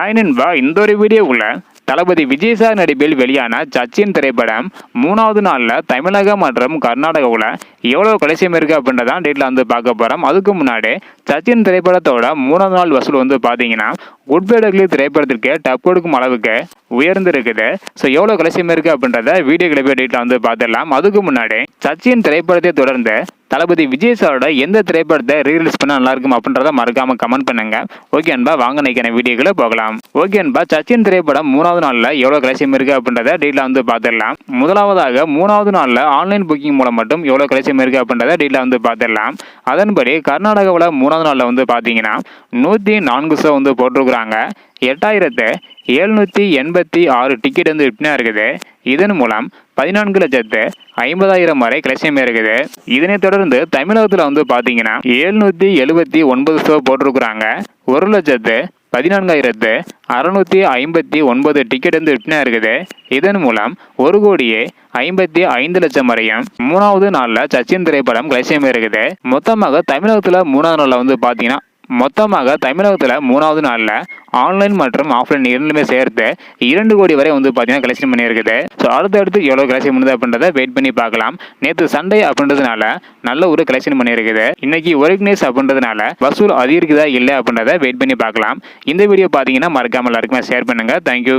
Hi நண்பா இந்த ஒரு வீடியோவுல தளபதி விஜய் சார் நடிப்பில் வெளியான சச்சின் திரைப்படம் மூணாவது நாளில் தமிழகம் மற்றும் கர்நாடகாவில் எவ்வளோ கலெக்ஷன் இருக்குது அப்படின்றதான் டேட்டில் வந்து பார்க்க போகிறோம் அதுக்கு முன்னாடி சச்சின் திரைப்படத்தோட மூணாவது நாள் வசூல் வந்து பார்த்தீங்கன்னா உட்பேடர்களி திரைப்படத்திற்கு டப் கொடுக்கும் அளவுக்கு உயர்ந்திருக்குது. ஸோ எவ்வளோ கலெக்ஷன் இருக்குது அப்படின்றத வீடியோ போய் டேட்டில் வந்து பார்த்துடலாம். அதுக்கு முன்னாடி சச்சின் திரைப்படத்தை தொடர்ந்து தளபதி விஜய் சாரோட எந்த திரைப்படத்தை ரீரிலீஸ் பண்ணால் நல்லாயிருக்கும் அப்படின்றத மறக்காமல் கமெண்ட் பண்ணுங்க. ஓகே அன்பா வாங்க நினைக்கிற வீடியோக்குள்ள போகலாம். ஓகே அன்பா சச்சின் திரைப்படம் மூணாவது நாளில் எவ்வளோ கலசியம் இருக்கு அப்படின்றத டீட்டில் வந்து பார்த்துடலாம். முதலாவதாக மூணாவது நாளில் ஆன்லைன் புக்கிங் மூலம் மட்டும் எவ்வளோ கலசியம் இருக்கு அப்படின்றத டீட்டில் வந்து பார்த்துடலாம். அதன்படி கர்நாடகாவில் மூணாவது நாளில் வந்து பார்த்தீங்கன்னா நூற்றி நான்கு ஷோ வந்து போட்டிருக்கிறாங்க. எட்டாயிரத்து எழுநூற்றி எண்பத்தி ஆறு டிக்கெட் வந்து விற்பனை இருக்குது. இதன் மூலம் பதினான்கு லட்சத்து ஐம்பதாயிரம் வரை கலெக்ஷன் இருக்குது இதனைத் தொடர்ந்து தமிழகத்தில் வந்து பார்த்தீங்கன்னா எழுநூற்றி எழுபத்தி ஒன்பது ஷோ போட்டிருக்கிறாங்க. ஒரு லட்சத்து பதினான்காயிரத்து அறுநூற்றி ஐம்பத்தி ஒன்பது டிக்கெட் வந்து விற்பனை இருக்குது. இதன் மூலம் ஒரு கோடியே ஐம்பத்தி ஐந்து லட்சம் வரையும் மூணாவது நாளில் சச்சின் திரைப்படம் கலெக்ஷன் இருக்குது மொத்தமாக தமிழகத்தில் மூணாவது நாளில் வந்து பார்த்தீங்கன்னா மொத்தமாக தமிழகத்தில் மூணாவது நாளில் ஆன்லைன் மற்றும் ஆஃப்லைன் இரண்டுமே சேர்த்து இரண்டு கோடி வரை வந்து பார்த்தீங்கன்னா கலெக்ஷன் பண்ணியிருக்குது. ஸோ அடுத்தடுத்து எவ்வளோ கலெக்ஷன் பண்ணுது அப்படின்றத வெயிட் பண்ணி பார்க்கலாம். நேற்று சண்டே அப்படின்றதுனால நல்ல ஒரு கலெக்ஷன் பண்ணியிருக்குது. இன்னைக்கு ஒர்க்னேஸ் அப்படின்றதுனால வசூல் அதிகரிக்குதா இல்லை அப்படின்றத வெயிட் பண்ணி பார்க்கலாம். இந்த வீடியோ பார்த்தீங்கன்னா மறக்காமல் எல்லாருக்குமே ஷேர் பண்ணுங்கள் தேங்க்யூ